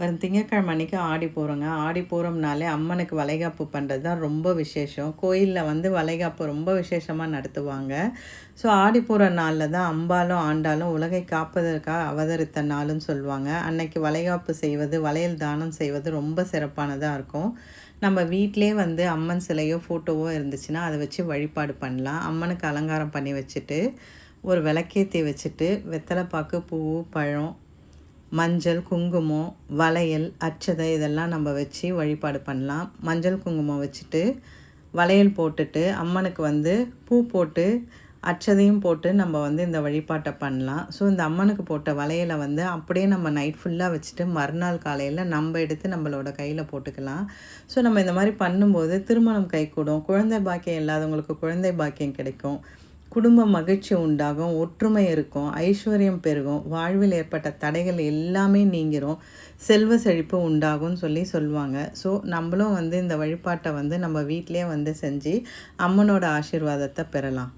வரும் திங்கக்கிழமை அன்றைக்கி ஆடி போகிறோங்க ஆடி போகிறோம்னாலே அம்மனுக்கு வளைகாப்பு பண்ணுறது தான் ரொம்ப விசேஷம். கோயிலில் வந்து வளைகாப்பு ரொம்ப விசேஷமாக நடத்துவாங்க. ஸோ ஆடி போகிற நாளில் தான் அம்பாலும் ஆண்டாலும் உலகை காப்பதற்காக அவதரித்த நாளுன்னு சொல்லுவாங்க. அன்னைக்கு வளைகாப்பு செய்வது வளையல் தானம் செய்வது ரொம்ப சிறப்பானதாக இருக்கும். நம்ம வீட்டிலே வந்து அம்மன் சிலையோ ஃபோட்டோவோ இருந்துச்சுன்னா அதை வச்சு வழிபாடு பண்ணலாம். அம்மனுக்கு அலங்காரம் பண்ணி வச்சுட்டு ஒரு விளக்கேற்றி வச்சுட்டு வெத்தலைப்பாக்கு பூ பழம் மஞ்சள் குங்குமம் வளையல் அச்சதை இதெல்லாம் நம்ம வச்சு வழிபாடு பண்ணலாம். மஞ்சள் குங்குமம் வச்சுட்டு வளையல் போட்டுட்டு அம்மனுக்கு வந்து பூ போட்டு அச்சதையும் போட்டு நம்ம வந்து இந்த வழிபாட்டை பண்ணலாம். ஸோ இந்த அம்மனுக்கு போட்ட வளையலை வந்து அப்படியே நம்ம நைட் ஃபுல்லாக வச்சுட்டு மறுநாள் காலையில் நம்ம எடுத்து நம்மளோட கையில் போட்டுக்கலாம். ஸோ நம்ம இந்த மாதிரி பண்ணும்போது திருமணம் கைகூடும். குழந்தை பாக்கியம் இல்லாதவங்களுக்கு குழந்தை பாக்கியம் கிடைக்கும். குடும்ப மகிழ்ச்சி உண்டாகும் ஒற்றுமை இருக்கும் ஐஸ்வர்யம் பெருகும் வாழ்வில் ஏற்பட்ட தடைகள் எல்லாமே நீங்கிரும் செல்வ செழிப்பு உண்டாகும்னு சொல்லி சொல்லுவாங்க. ஸோ நம்மளும் வந்து இந்த வழிபாட்டை வந்து நம்ம வீட்டிலே வந்து செஞ்சு அம்மனோட ஆசீர்வாதத்தை பெறலாம்.